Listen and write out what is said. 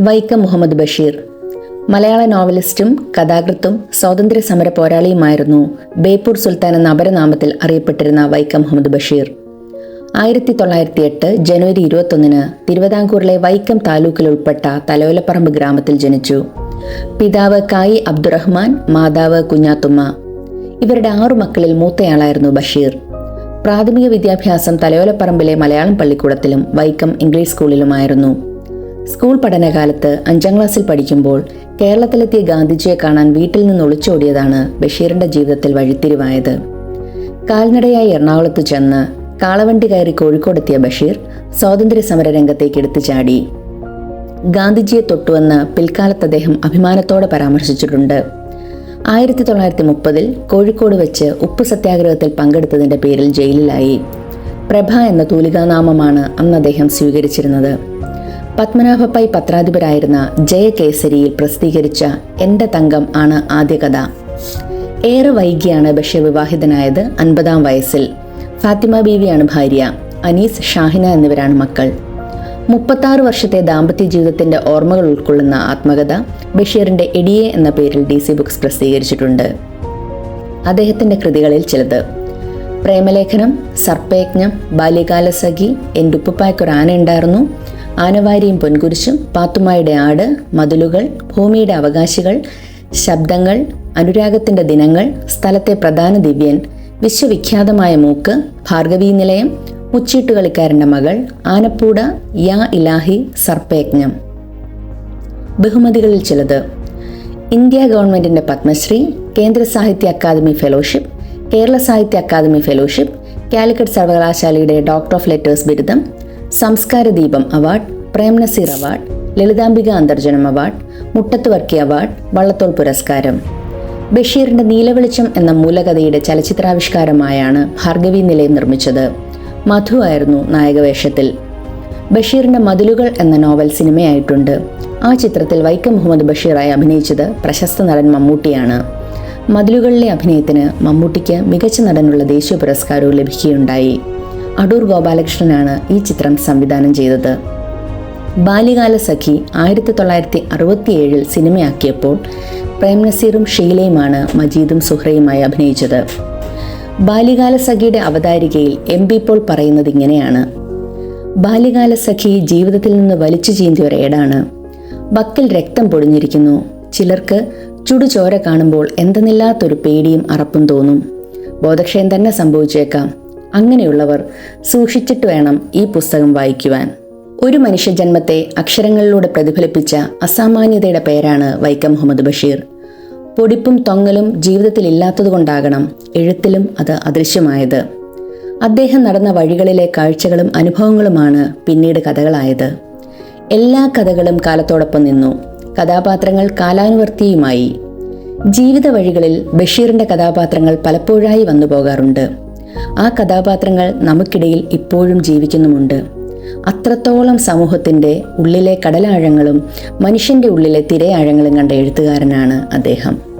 വൈക്കം മുഹമ്മദ് ബഷീർ. മലയാള നോവലിസ്റ്റും കഥാകൃത്തും സ്വാതന്ത്ര്യ സമര പോരാളിയുമായിരുന്നു ബേപ്പൂർ സുൽത്താൻ എന്ന അപരനാമത്തിൽ അറിയപ്പെട്ടിരുന്ന വൈക്കം മുഹമ്മദ് ബഷീർ. ആയിരത്തി തൊള്ളായിരത്തി എട്ട് ജനുവരി ഇരുപത്തൊന്നിന് തിരുവിതാംകൂറിലെ വൈക്കം താലൂക്കിൽ ഉൾപ്പെട്ട തലോലപ്പറമ്പ് ഗ്രാമത്തിൽ ജനിച്ചു. പിതാവ് കായി അബ്ദുറഹ്മാൻ മാതാവ് കുഞ്ഞാത്തുമ്മ. ഇവരുടെ ആറു മക്കളിൽ മൂത്തയാളായിരുന്നു ബഷീർ. പ്രാഥമിക വിദ്യാഭ്യാസം തലയോലപ്പറമ്പിലെ മലയാളം പള്ളിക്കൂടത്തിലും വൈക്കം ഇംഗ്ലീഷ് സ്കൂളിലുമായിരുന്നു. സ്കൂൾ പഠനകാലത്ത് അഞ്ചാം ക്ലാസ്സിൽ പഠിക്കുമ്പോൾ കേരളത്തിലെത്തിയ ഗാന്ധിജിയെ കാണാൻ വീട്ടിൽ നിന്ന് ഒളിച്ചോടിയതാണ് ബഷീറിന്റെ ജീവിതത്തിൽ വഴിത്തിരിവായത്. കാൽനടയായി എറണാകുളത്ത് ചെന്ന് കാളവണ്ടി കയറി കോഴിക്കോടെത്തിയ ബഷീർ സ്വാതന്ത്ര്യ സമര രംഗത്തേക്ക് എടുത്തു ചാടി. ഗാന്ധിജിയെ തൊട്ടുവെന്ന് പിൽക്കാലത്ത് അദ്ദേഹം അഭിമാനത്തോടെ പരാമർശിച്ചിട്ടുണ്ട്. ആയിരത്തി തൊള്ളായിരത്തി മുപ്പതിൽ കോഴിക്കോട് വെച്ച് ഉപ്പ് സത്യാഗ്രഹത്തിൽ പങ്കെടുത്തതിന്റെ പേരിൽ ജയിലിലായി. പ്രഭ എന്ന തൂലികാനാമമാണ് അന്ന് അദ്ദേഹം സ്വീകരിച്ചിരുന്നത്. പത്മനാഭപ്പൈ പത്രാധിപരായിരുന്ന ജയകേസരിയിൽ പ്രസിദ്ധീകരിച്ച എന്റെ തങ്കം ആണ് ആദ്യ കഥ. ഏറെ വൈകിയാണ് ബഷീർ വിവാഹിതനായത് അൻപതാം വയസ്സിൽ. ഫാത്തിമ ബീവിയാണ് ഭാര്യ അനീസ് ഷാഹിന എന്നിവരാണ് മക്കൾ. മുപ്പത്താറ് വർഷത്തെ ദാമ്പത്യ ജീവിതത്തിന്റെ ഓർമ്മകൾ ഉൾക്കൊള്ളുന്ന ആത്മകഥ ബഷീറിന്റെ എടിയെ എന്ന പേരിൽ ഡി സി ബുക്സ് പ്രസിദ്ധീകരിച്ചിട്ടുണ്ട്. അദ്ദേഹത്തിന്റെ കൃതികളിൽ ചിലത്. പ്രേമലേഖനം സർപ്പയജ്ഞം ബാല്യകാല സഖി എന്റെ ഉപ്പുപ്പായ്ക്കൊരു ആന ഉണ്ടായിരുന്നു ആനവാരിയും പൊൻകുരിശും പാത്തുമായുടെ ആട് മതിലുകൾ ഭൂമിയുടെ അവകാശികൾ ശബ്ദങ്ങൾ അനുരാഗത്തിന്റെ ദിനങ്ങൾ സ്ഥലത്തെ പ്രധാന ദിവ്യൻ വിശ്വവിഖ്യാതമായ മൂക്ക് ഭാർഗവീ നിലയം മുച്ചീട്ടുകളിക്കാരന്റെ മകൾ ആനപ്പൂട യാ ഇലാഹി സർപ്പയജ്ഞം. ബഹുമതികളിൽ ചിലത്. ഇന്ത്യ ഗവൺമെന്റിന്റെ പത്മശ്രീ കേന്ദ്ര സാഹിത്യ അക്കാദമി ഫെലോഷിപ്പ് കേരള സാഹിത്യ അക്കാദമി ഫെലോഷിപ്പ് കാലിക്കറ്റ് സർവകലാശാലയുടെ ഡോക്ടർ ഓഫ് ലെറ്റേഴ്സ് ബിരുദം Samskara Deepam award Prem Nazir award Lalithambika Antharjanam award Muttathu Varkey award Vallathol പുരസ്കാരം. ബഷീറിന്റെ നീലവെളിച്ചം എന്ന മൂലകഥയുടെ ചലച്ചിത്രാവിഷ്കാരമായാണ് ഭാർഗവി നിലയം നിർമ്മിച്ചത്. മധു ആയിരുന്നു നായകവേഷത്തിൽ. ബഷീറിന്റെ മതിലുകൾ എന്ന നോവൽ സിനിമയായിട്ടുണ്ട്. ആ ചിത്രത്തിൽ വൈക്കം മുഹമ്മദ് ബഷീറായി അഭിനയിച്ചത് പ്രശസ്ത നടൻ മമ്മൂട്ടിയാണ്. മതിലുകളിലെ അഭിനയത്തിന് മമ്മൂട്ടിക്ക് മികച്ച നടനുള്ള ദേശീയ പുരസ്കാരവും ലഭിക്കുകയുണ്ടായി. അടൂർ ഗോപാലകൃഷ്ണനാണ് ഈ ചിത്രം സംവിധാനം ചെയ്തത്. ബാല്യകാല സഖി ആയിരത്തി തൊള്ളായിരത്തി അറുപത്തിയേഴിൽ സിനിമയാക്കിയപ്പോൾ പ്രേം നസീറും ഷീലയുമാണ് മജീദും സുഹ്രയുമായി അഭിനയിച്ചത്. ബാല്യകാല സഖിയുടെ അവതാരികയിൽ എം ബി പോൾ പറയുന്നത് ഇങ്ങനെയാണ്. ബാല്യകാല സഖി ജീവിതത്തിൽ നിന്ന് വലിച്ചു ചീന്തിയ ഒരേടാണ് ബക്കിൽ രക്തം പൊടിഞ്ഞിരിക്കുന്നു. ചിലർക്ക് ചുടുചോര കാണുമ്പോൾ എന്തെന്നില്ലാത്തൊരു പേടിയും അറപ്പും തോന്നും. ബോധക്ഷയം തന്നെ സംഭവിച്ചേക്കാം. അങ്ങനെയുള്ളവർ സൂക്ഷിച്ചിട്ട് വേണം ഈ പുസ്തകം വായിക്കുവാൻ. ഒരു മനുഷ്യജന്മത്തെ അക്ഷരങ്ങളിലൂടെ പ്രതിഫലിപ്പിച്ച അസാമാന്യതയുടെ പേരാണ് വൈക്കം മുഹമ്മദ് ബഷീർ. പൊടിപ്പും തൊങ്ങലും ജീവിതത്തിൽ ഇല്ലാത്തതുകൊണ്ടാകണം എഴുത്തിലും അത് അദൃശ്യമായത്. അദ്ദേഹം നടന്ന വഴികളിലെ കാഴ്ചകളും അനുഭവങ്ങളുമാണ് പിന്നീട് കഥകളായത്. എല്ലാ കഥകളും കാലത്തോടൊപ്പം നിന്നു. കഥാപാത്രങ്ങൾ കാലാനുവർത്തിയുമായി. ജീവിത വഴികളിൽ ബഷീറിന്റെ കഥാപാത്രങ്ങൾ പലപ്പോഴായി വന്നു പോകാറുണ്ട് ആ കഥാപാത്രങ്ങൾ നമുക്കിടയിൽ ഇപ്പോഴും ജീവിക്കുന്നുമുണ്ട്. അത്രത്തോളം സമൂഹത്തിന്റെ ഉള്ളിലെ കടലാഴങ്ങളും മനുഷ്യന്റെ ഉള്ളിലെ തിരയാഴങ്ങളും കണ്ട എഴുത്തുകാരനാണ് അദ്ദേഹം.